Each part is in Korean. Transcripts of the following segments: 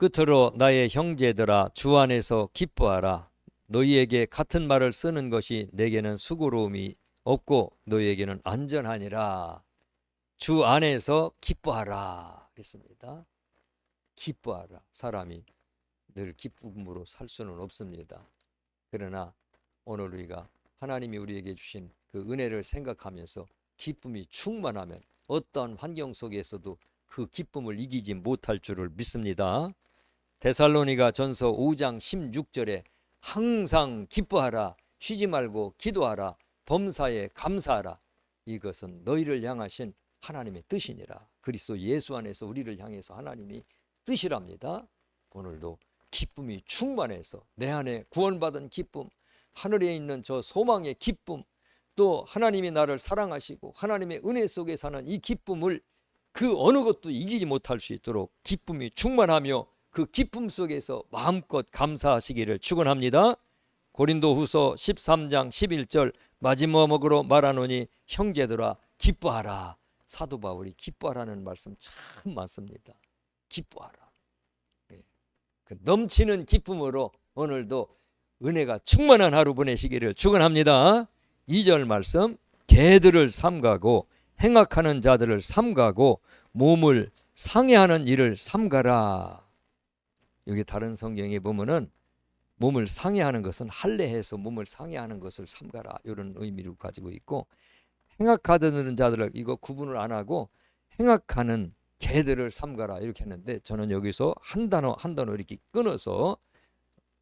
끝으로 나의 형제들아 주 안에서 기뻐하라 너희에게 같은 말을 쓰는 것이 내게는 수고로움이 없고 너희에게는 안전하니라 주 안에서 기뻐하라 그랬습니다. 기뻐하라 사람이 늘 기쁨으로 살 수는 없습니다. 그러나 오늘 우리가 하나님이 우리에게 주신 그 은혜를 생각하면서 기쁨이 충만하면 어떤 환경 속에서도 그 기쁨을 이기지 못할 줄을 믿습니다. 데살로니가 전서 5장 16절에 항상 기뻐하라 쉬지 말고 기도하라 범사에 감사하라 이것은 너희를 향하신 하나님의 뜻이니라 그리스도 예수 안에서 우리를 향해서 하나님이 뜻이랍니다. 오늘도 기쁨이 충만해서 내 안에 구원받은 기쁨 하늘에 있는 저 소망의 기쁨 또 하나님이 나를 사랑하시고 하나님의 은혜 속에 사는 이 기쁨을 그 어느 것도 이기지 못할 수 있도록 기쁨이 충만하며 그 기쁨 속에서 마음껏 감사하시기를 축원합니다. 고린도 후서 13장 11절 마지막으로 말하노니 형제들아 기뻐하라. 사도 바울이 기뻐하라는 말씀 참 많습니다. 기뻐하라. 예. 그 넘치는 기쁨으로 오늘도 은혜가 충만한 하루 보내시기를 축원합니다. 2절 말씀 개들을 삼가고 행악하는 자들을 삼가고 몸을 상해하는 일을 삼가라. 여기 다른 성경에 보면은 몸을 상해하는 것은 할례해서 몸을 상해하는 것을 삼가라 이런 의미를 가지고 있고 행악하는 자들을 이거 구분을 안 하고 행악하는 개들을 삼가라 이렇게 했는데 저는 여기서 한 단어 한 단어 이렇게 끊어서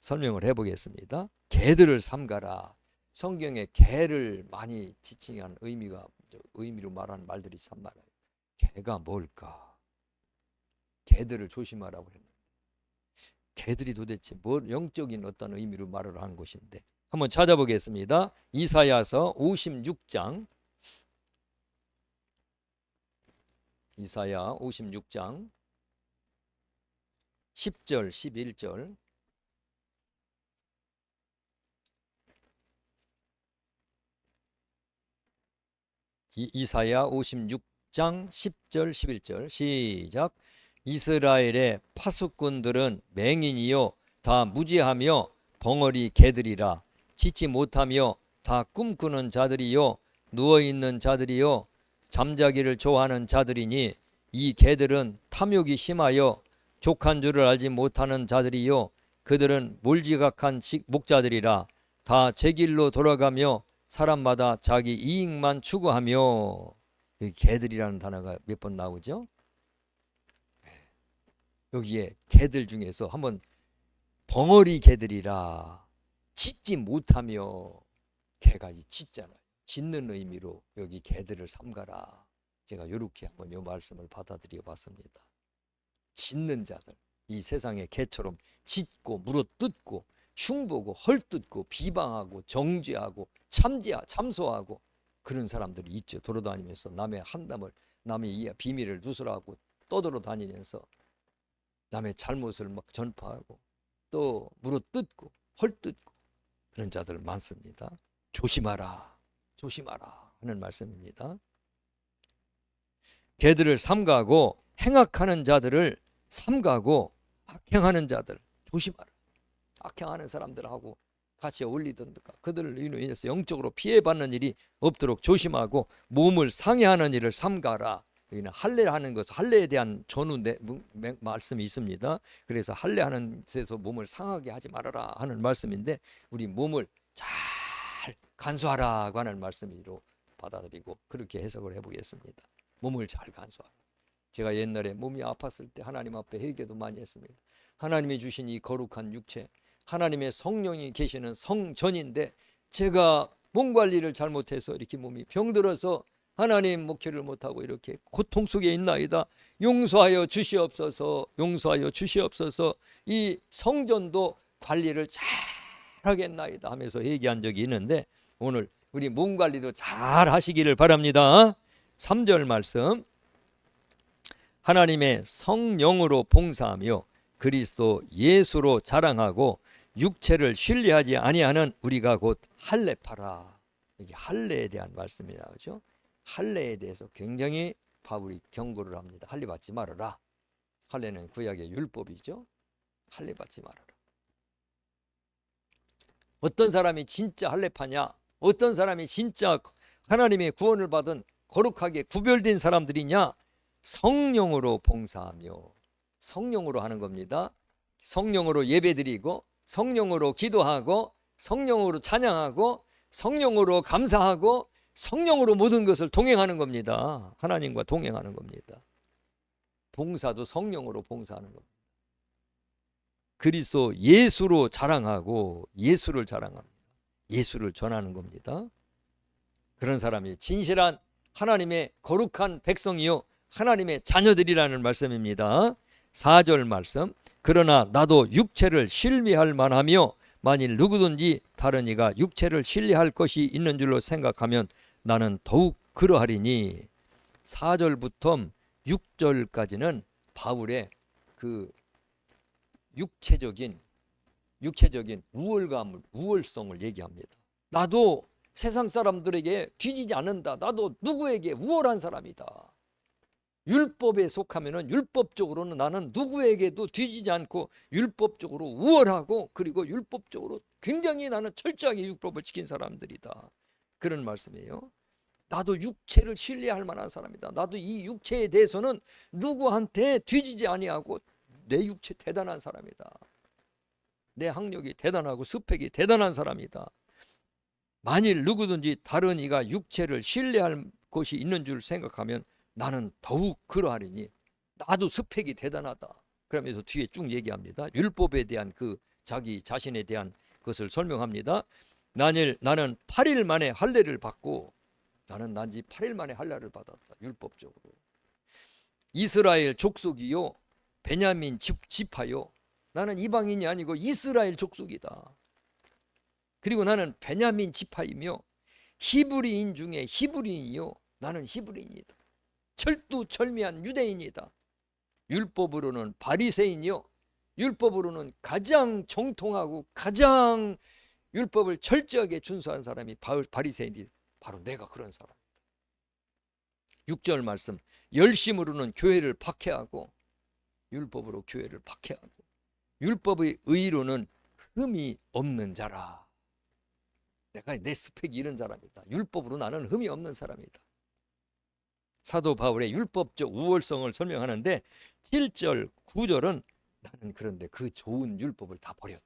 설명을 해보겠습니다. 개들을 삼가라. 성경에 개를 많이 지칭한 의미가 의미로 말하는 말들이 참 많아요. 개가 뭘까? 개들을 조심하라고 했는데 개들이 도대체 뭘 영적인 어떤 의미로 말을 한 것인데 한번 찾아보겠습니다. 이사야서 56장. 이사야 56장 10절 11절. 이, 이사야 56장 10절 11절. 시작 이스라엘의 파수꾼들은 맹인이요 다 무지하며 벙어리 개들이라. 짓지 못하며 다 꿈꾸는 자들이요 누워 있는 자들이요 잠자기를 좋아하는 자들이니 이 개들은 탐욕이 심하여 족한 줄을 알지 못하는 자들이요 그들은 몰지각한 목자들이라. 다 제 길로 돌아가며 사람마다 자기 이익만 추구하며. 개들이라는 단어가 몇 번 나오죠? 여기에 개들 중에서 한번 벙어리 개들이라 짖지 못하며 개가 짖잖아요. 짖는 의미로 여기 개들을 삼가라. 제가 이렇게 한번 이 말씀을 받아들여 봤습니다. 짖는 자들, 이 세상의 개처럼 짖고 물어뜯고 흉보고 헐뜯고 비방하고 정죄하고 참지하 참소하고 그런 사람들이 있죠. 돌아다니면서 남의 한담을 남의 비밀을 누설하고 떠돌아 다니면서 남의 잘못을 막 전파하고 또 물어뜯고 헐뜯고 그런 자들 많습니다. 조심하라. 조심하라 하는 말씀입니다. 개들을 삼가고 행악하는 자들을 삼가고 악행하는 자들 조심하라. 악행하는 사람들하고 같이 어울리든가 그들을 인해서 영적으로 피해받는 일이 없도록 조심하고 몸을 상해하는 일을 삼가라. 여기는 할례하는 것, 할례에 대한 전후 내, 말씀이 있습니다. 그래서 할례하는 데서 몸을 상하게 하지 말아라 하는 말씀인데 우리 몸을 잘 간수하라고 하는 말씀으로 받아들이고 그렇게 해석을 해보겠습니다. 몸을 잘 간수하라. 제가 옛날에 몸이 아팠을 때 하나님 앞에 회개도 많이 했습니다. 하나님이 주신 이 거룩한 육체, 하나님의 성령이 계시는 성전인데 제가 몸 관리를 잘못해서 이렇게 몸이 병들어서 하나님 목회를 못하고 이렇게 고통 속에 있나이다. 용서하여 주시옵소서, 용서하여 주시옵소서. 이 성전도 관리를 잘 하겠나이다 하면서 얘기한 적이 있는데 오늘 우리 몸 관리도 잘 하시기를 바랍니다. 3절 말씀. 하나님의 성령으로 봉사하며 그리스도 예수로 자랑하고 육체를 신뢰하지 아니하는 우리가 곧 할례파라. 여기 할례에 대한 말씀이 나오죠. 할례에 대해서 굉장히 바울이 경고를 합니다. 할례 받지 말아라. 할례는 구약의 율법이죠. 할례 받지 말아라. 어떤 사람이 진짜 할례 파냐? 어떤 사람이 진짜 하나님의 구원을 받은 거룩하게 구별된 사람들이냐? 성령으로 봉사하며 성령으로 하는 겁니다. 성령으로 예배드리고 성령으로 기도하고 성령으로 찬양하고 성령으로 감사하고 성령으로 모든 것을 동행하는 겁니다. 하나님과 동행하는 겁니다. 봉사도 성령으로 봉사하는 겁니다. 그리스도 예수로 자랑하고 예수를 자랑합니다. 예수를 전하는 겁니다. 그런 사람이 진실한 하나님의 거룩한 백성이요 하나님의 자녀들이라는 말씀입니다. 4절 말씀. 그러나 나도 육체를 신뢰할 만하며 만일 누구든지 다른 이가 육체를 신뢰할 것이 있는 줄로 생각하면 나는 더욱 그러하리니 4절부터 6절까지는 바울의 그 육체적인 육체적인 우월감을 우월성을 얘기합니다. 나도 세상 사람들에게 뒤지지 않는다. 나도 누구에게 우월한 사람이다. 율법에 속하면은 율법적으로는 나는 누구에게도 뒤지지 않고 율법적으로 우월하고 그리고 율법적으로 굉장히 나는 철저하게 율법을 지킨 사람들이다. 그런 말씀이에요. 나도 육체를 신뢰할 만한 사람이다. 나도 이 육체에 대해서는 누구한테 뒤지지 아니하고 내 육체 대단한 사람이다. 내 학력이 대단하고 스펙이 대단한 사람이다. 만일 누구든지 다른 이가 육체를 신뢰할 것이 있는 줄 생각하면 나는 더욱 그러하리니 나도 스펙이 대단하다. 그러면서 뒤에 쭉 얘기합니다. 율법에 대한 그 자기 자신에 대한 것을 설명합니다. 나는 8일 만에 할례를 받고 나는 난지 8일 만에 할례를 받았다. 율법적으로. 이스라엘 족속이요. 베냐민 집, 지파요. 나는 이방인이 아니고 이스라엘 족속이다. 그리고 나는 베냐민 지파이며 히브리인 중에 히브리인이요. 나는 히브리인이다. 철두철미한 유대인이다. 율법으로는 바리새인이요. 율법으로는 가장 정통하고 가장 율법을 철저하게 준수한 사람이 바리새인이 바로 내가 그런 사람이다. 6절 말씀 열심으로는 교회를 박해하고 율법으로 교회를 박해하고 율법의 의로는 흠이 없는 자라. 내가 내 스펙이 이런 사람이다. 율법으로 나는 흠이 없는 사람이다. 사도 바울의 율법적 우월성을 설명하는데 7절, 9절은 나는 그런데 그 좋은 율법을 다 버렸다.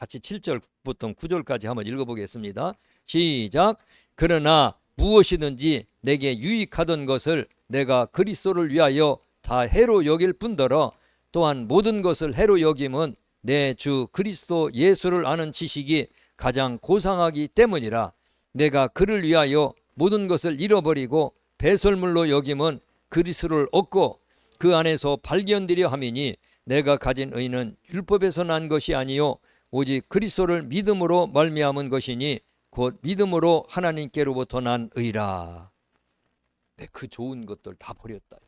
같이 7절부터 9절까지 한번 읽어보겠습니다. 시작. 그러나 무엇이든지 내게 유익하던 것을 내가 그리스도를 위하여 다 해로 여길 뿐더러 또한 모든 것을 해로 여김은 내 주 그리스도 예수를 아는 지식이 가장 고상하기 때문이라 내가 그를 위하여 모든 것을 잃어버리고 배설물로 여김은 그리스도를 얻고 그 안에서 발견되려 함이니 내가 가진 의는 율법에서 난 것이 아니요 오직 그리스도를 믿음으로 말미암은 것이니 곧 믿음으로 하나님께로부터 난 의라. 내그 좋은 것들 다 버렸다.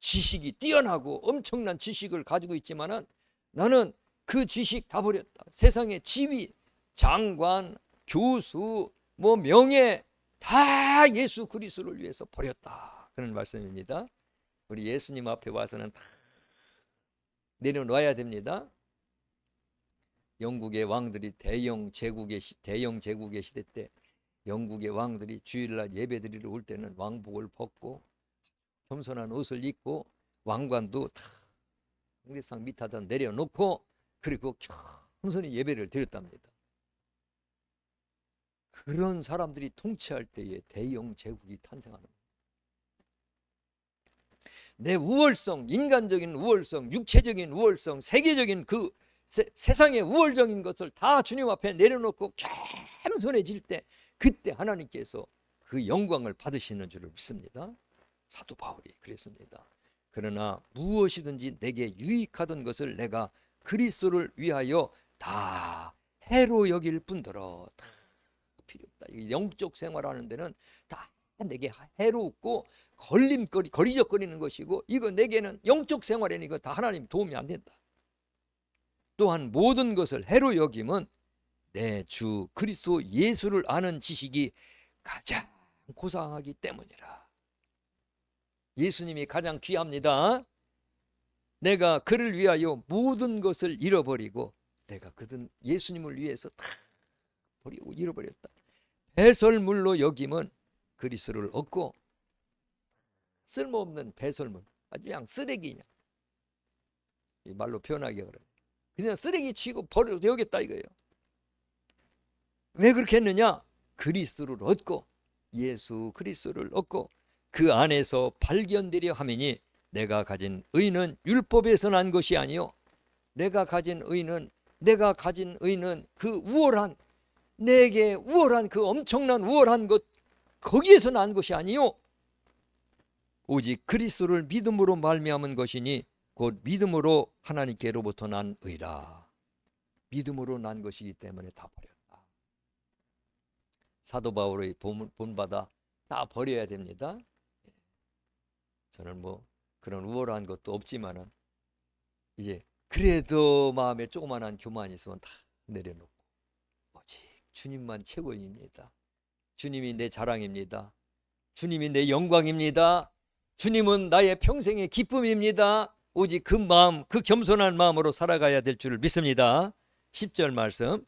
지식이 뛰어나고 엄청난 지식을 가지고 있지만은 나는 그 지식 다 버렸다. 세상의 지위, 장관, 교수, 뭐 명예 다 예수 그리스도를 위해서 버렸다. 그런 말씀입니다. 우리 예수님 앞에 와서는 다 내려놔야 됩니다. 영국의 왕들이 대영 제국의 시, 대영 제국의 시대 때 영국의 왕들이 주일날 예배드리러 올 때는 왕복을 벗고 겸손한 옷을 입고 왕관도 다 홍리상 밑에다 내려놓고 그리고 겸손히 예배를 드렸답니다. 그런 사람들이 통치할 때에 대영 제국이 탄생하는 내 우월성, 인간적인 우월성, 육체적인 우월성, 세계적인 그 세, 세상의 우월적인 것을 다 주님 앞에 내려놓고 겸손해질 때 그때 하나님께서 그 영광을 받으시는 줄을 믿습니다. 사도 바울이 그랬습니다. 그러나 무엇이든지 내게 유익하던 것을 내가 그리스도를 위하여 다 해로 여길 뿐더러 다 필요 없다. 영적 생활하는 데는 다 내게 해롭고 걸림거리 거리적거리는 것이고 이거 내게는 영적 생활에는 이거 다 하나님 도움이 안 된다. 또한 모든 것을 해로 여김은 내 주 그리스도 예수를 아는 지식이 가장 고상하기 때문이라. 예수님이 가장 귀합니다. 내가 그를 위하여 모든 것을 잃어버리고 내가 그든 예수님을 위해서 다 버리고 잃어버렸다. 배설물로 여김은 그리스도를 얻고 쓸모없는 배설물 아주 그냥 쓰레기냐 이 말로 표현하기 그래 그냥 쓰레기 치고 버려 여겼다 이거예요. 왜 그렇게 했느냐? 그리스도를 얻고 예수 그리스도를 얻고 그 안에서 발견되려 함이니 내가 가진 의는 율법에서 난 것이 아니요. 내가 가진 의는 내가 가진 의는 그 우월한 내게 우월한 그 엄청난 우월한 것 거기에서 난 것이 아니요. 오직 그리스도를 믿음으로 말미암은 것이니 곧 믿음으로 하나님께로부터 난 의라 믿음으로 난 것이기 때문에 다 버렸다 사도 바울의 본- 본받아 다 버려야 됩니다 예. 저는 뭐 그런 우월한 것도 없지만은 이제 그래도 마음에 조그만한 교만 있으면 다 내려놓고 오직 주님만 최고입니다. 주님이 내 자랑입니다. 주님이 내 영광입니다. 주님은 나의 평생의 기쁨입니다. 오직 그 마음, 그 겸손한 마음으로 살아가야 될 줄을 믿습니다. 10절 말씀.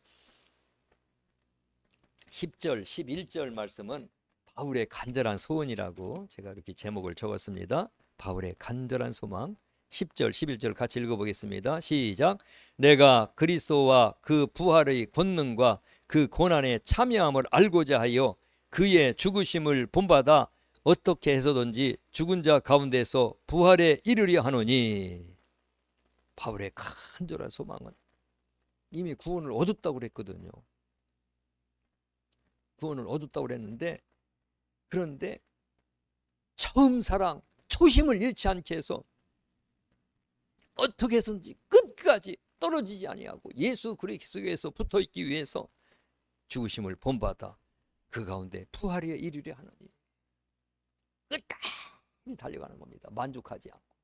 10절, 11절 말씀은 바울의 간절한 소원이라고 제가 이렇게 제목을 적었습니다. 바울의 간절한 소망. 10절, 11절 같이 읽어보겠습니다. 시작. 내가 그리스도와 그 부활의 권능과 그 고난에 참여함을 알고자 하여 그의 죽으심을 본받아 어떻게 해서든지 죽은 자 가운데서 부활에 이르려 하노니 바울의 간절한 소망은 이미 구원을 얻었다고 그랬거든요. 구원을 얻었다고 그랬는데 그런데 처음 사랑 초심을 잃지 않게 해서 어떻게 해서든지 끝까지 떨어지지 아니하고 예수 그리스도에서 붙어 있기 위해서 죽으심을 본받아 그 가운데 부활에 이르려 하느니 끝까지 달려가는 겁니다. 만족하지 않고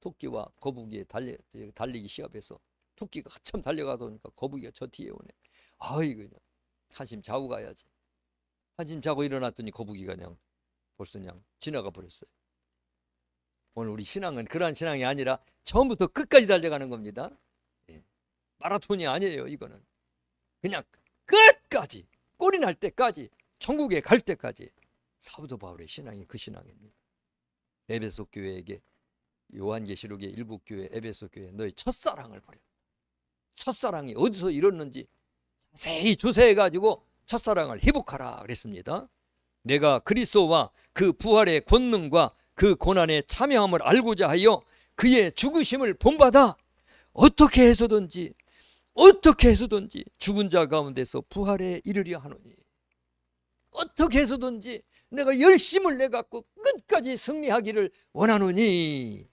토끼와 거북이에 달려 달리기 시합에서 토끼가 한참 달려가다 보니까 거북이가 저 뒤에 오네. 아이고 그냥 한심 자고 가야지. 한심 자고 일어났더니 거북이가 그냥 벌써 그냥 지나가 버렸어요. 오늘 우리 신앙은 그러한 신앙이 아니라 처음부터 끝까지 달려가는 겁니다. 예. 마라톤이 아니에요. 이거는 그냥 끝까지 꼴이 날 때까지 천국에 갈 때까지 사도 바울의 신앙이 그 신앙입니다. 에베소 교회에게 요한계시록의 일부 교회 에베소 교회 너희 첫사랑을 버려. 첫사랑이 어디서 이뤘는지 자세히 조사해 가지고 첫사랑을 회복하라 그랬습니다. 내가 그리스도와 그 부활의 권능과 그 고난에 참여함을 알고자 하여 그의 죽으심을 본받아 어떻게 해서든지 어떻게 해서든지 죽은 자 가운데서 부활에 이르려 하노니 어떻게 해서든지 내가 열심을 내 갖고 끝까지 승리하기를 원하노니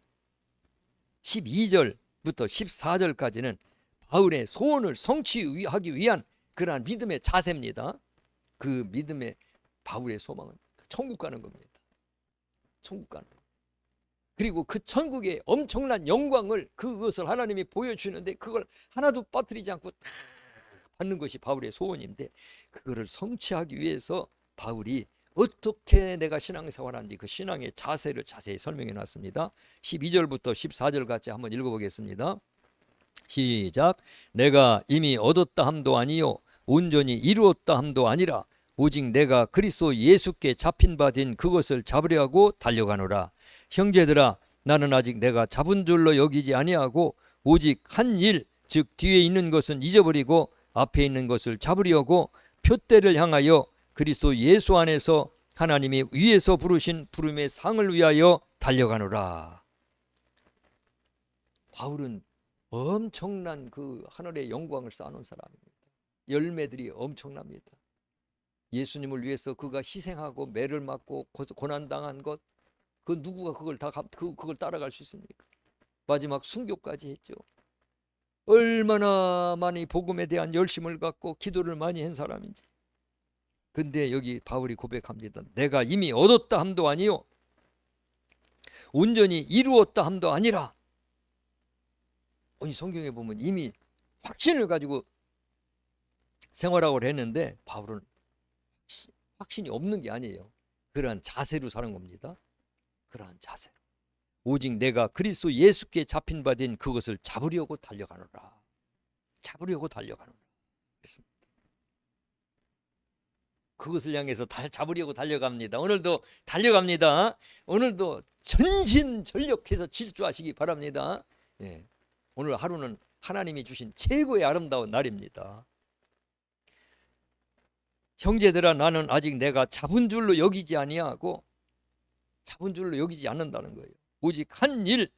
12절부터 14절까지는 바울의 소원을 성취하기 위한 그러한 믿음의 자세입니다. 그 믿음의 바울의 소망은 천국 가는 겁니다. 천국 가는 거. 그리고 그 천국의 엄청난 영광을 그것을 하나님이 보여주는데 그걸 하나도 빠뜨리지 않고 다 받는 것이 바울의 소원인데 그거를 성취하기 위해서 바울이 어떻게 내가 신앙생활하는지 그 신앙의 자세를 자세히 설명해 놨습니다. 12절부터 14절 같이 한번 읽어보겠습니다. 시작. 내가 이미 얻었다 함도 아니요 온전히 이루었다 함도 아니라 오직 내가 그리스도 예수께 잡힌 바 된 그것을 잡으려 하고 달려가노라. 형제들아 나는 아직 내가 잡은 줄로 여기지 아니하고 오직 한 일 즉 뒤에 있는 것은 잊어버리고 앞에 있는 것을 잡으려고 표대를 향하여 그리스도 예수 안에서 하나님이 위에서 부르신 부름의 상을 위하여 달려가노라. 바울은 엄청난 그 하늘의 영광을 쌓아놓은 사람입니다. 열매들이 엄청납니다. 예수님을 위해서 그가 희생하고 매를 맞고 고난 당한 것, 그 누구가 그걸 다 그, 그걸 따라갈 수 있습니까? 마지막 순교까지 했죠. 얼마나 많이 복음에 대한 열심을 갖고 기도를 많이 한 사람인지. 근데 여기 바울이 고백합니다. 내가 이미 얻었다 함도 아니요. 온전히 이루었다 함도 아니라. 이 성경에 보면 이미 확신을 가지고 생활하고 했는데 바울은 확신이 없는 게 아니에요. 그러한 자세로 사는 겁니다. 그러한 자세. 오직 내가 그리스도 예수께 잡힌 바 된 그것을 잡으려고 달려가노라. 잡으려고 달려가노라. 그랬습니다. 그것을 향해서 달 잡으려고 달려갑니다. 오늘도 달려갑니다. 오늘도 전신 전력해서 질주하시기 바랍니다. 예. 오늘 하루는 하나님이 주신 최고의 아름다운 날입니다. 형제들아 나는 아직 내가 잡은 줄로 여기지 아니하고 잡은 줄로 여기지 않는다는 거예요. 오직 한 일,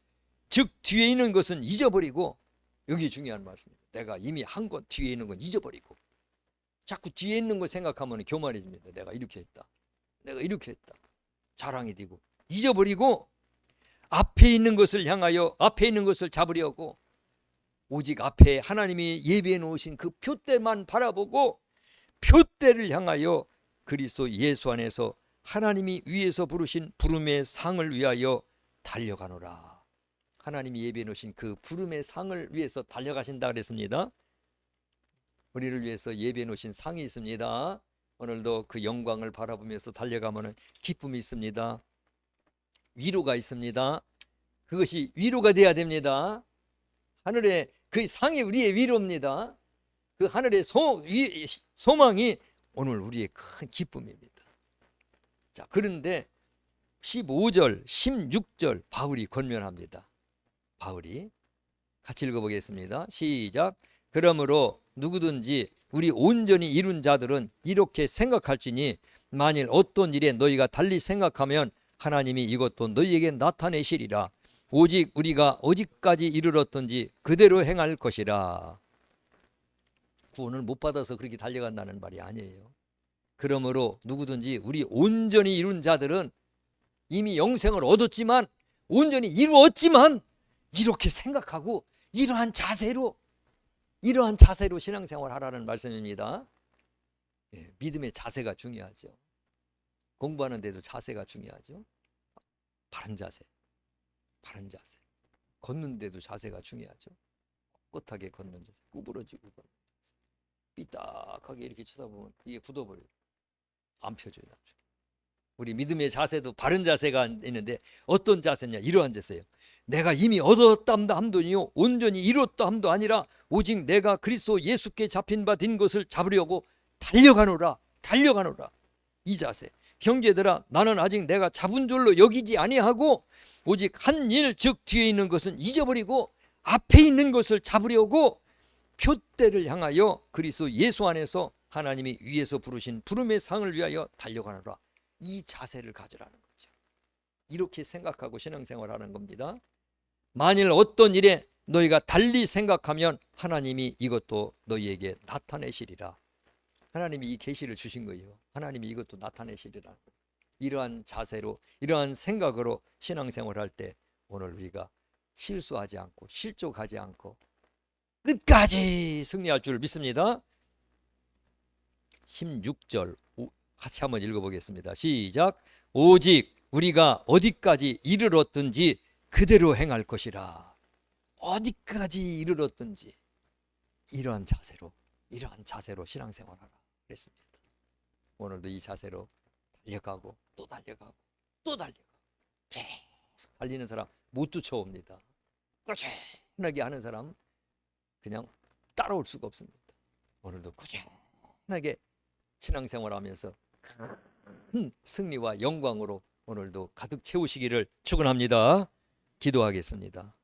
즉 뒤에 있는 것은 잊어버리고 여기 중요한 말씀입니다. 내가 이미 한 것 뒤에 있는 건 잊어버리고 자꾸 뒤에 있는 거 생각하면 교만해집니다. 내가 이렇게 했다. 내가 이렇게 했다. 자랑이 되고 잊어버리고 앞에 있는 것을 향하여 앞에 있는 것을 잡으려고 오직 앞에 하나님이 예비해 놓으신 그 표대만 바라보고 표대를 향하여 그리스도 예수 안에서 하나님이 위에서 부르신 부름의 상을 위하여 달려가노라. 하나님이 예비해 놓으신 그 부름의 상을 위해서 달려가신다 그랬습니다. 우리를 위해서 예비해 놓으신 상이 있습니다. 오늘도 그 영광을 바라보면서 달려가면 기쁨이 있습니다. 위로가 있습니다. 그것이 위로가 돼야 됩니다. 하늘의 그 상이 우리의 위로입니다. 그 하늘의 소, 위, 소망이 오늘 우리의 큰 기쁨입니다. 자, 그런데 15절, 16절 바울이 권면합니다. 바울이 같이 읽어보겠습니다. 시작. 그러므로 누구든지 우리 온전히 이룬 자들은 이렇게 생각할지니 만일 어떤 일에 너희가 달리 생각하면 하나님이 이것도 너희에게 나타내시리라. 오직 우리가 어디까지 이르렀든지 그대로 행할 것이라. 구원을 못 받아서 그렇게 달려간다는 말이 아니에요. 그러므로 누구든지 우리 온전히 이룬 자들은 이미 영생을 얻었지만 온전히 이루었지만 이렇게 생각하고 이러한 자세로 이러한 자세로 신앙생활 하라는 말씀입니다. 예, 믿음의 자세가 중요하죠. 공부하는데도 자세가 중요하죠. 바른 자세, 바른 자세. 걷는데도 자세가 중요하죠. 꼿꼿하게 걷는 자세, 구부러지고 걷는 자세. 삐딱하게 이렇게 쳐다보면 이게 굳어버려요. 안 펴져요, 나중에. 우리 믿음의 자세도 바른 자세가 있는데 어떤 자세냐? 이러한 자세예요. 내가 이미 얻었다 함도니요 온전히 이뤘다 함도 아니라 오직 내가 그리스도 예수께 잡힌 바 된 것을 잡으려고 달려가노라 달려가노라 이 자세 형제들아 나는 아직 내가 잡은 줄로 여기지 아니하고 오직 한 일 즉 뒤에 있는 것은 잊어버리고 앞에 있는 것을 잡으려고 표대를 향하여 그리스도 예수 안에서 하나님이 위에서 부르신 부름의 상을 위하여 달려가노라 이 자세를 가지라는 거죠 이렇게 생각하고 신앙생활하는 겁니다 만일 어떤 일에 너희가 달리 생각하면 하나님이 이것도 너희에게 나타내시리라. 하나님이 이 계시를 주신 거예요. 하나님이 이것도 나타내시리라. 이러한 자세로 이러한 생각으로 신앙생활할 때 오늘 우리가 실수하지 않고 실족하지 않고 끝까지 승리할 줄 믿습니다. 16절 같이 한번 읽어보겠습니다. 시작. 오직 우리가 어디까지 이르렀든지 그대로 행할 것이라 어디까지 이르렀든지 이러한 자세로 이러한 자세로 신앙생활하라 그랬습니다. 오늘도 이 자세로 달려가고 또 달려가고 또 달려가고 계속 달리는 사람 못 쫓아옵니다. 꾸준하게 하는 사람 그냥 따라올 수가 없습니다. 오늘도 꾸준하게 신앙생활하면서 큰 승리와 영광으로 오늘도 가득 채우시기를 축원합니다. 기도하겠습니다.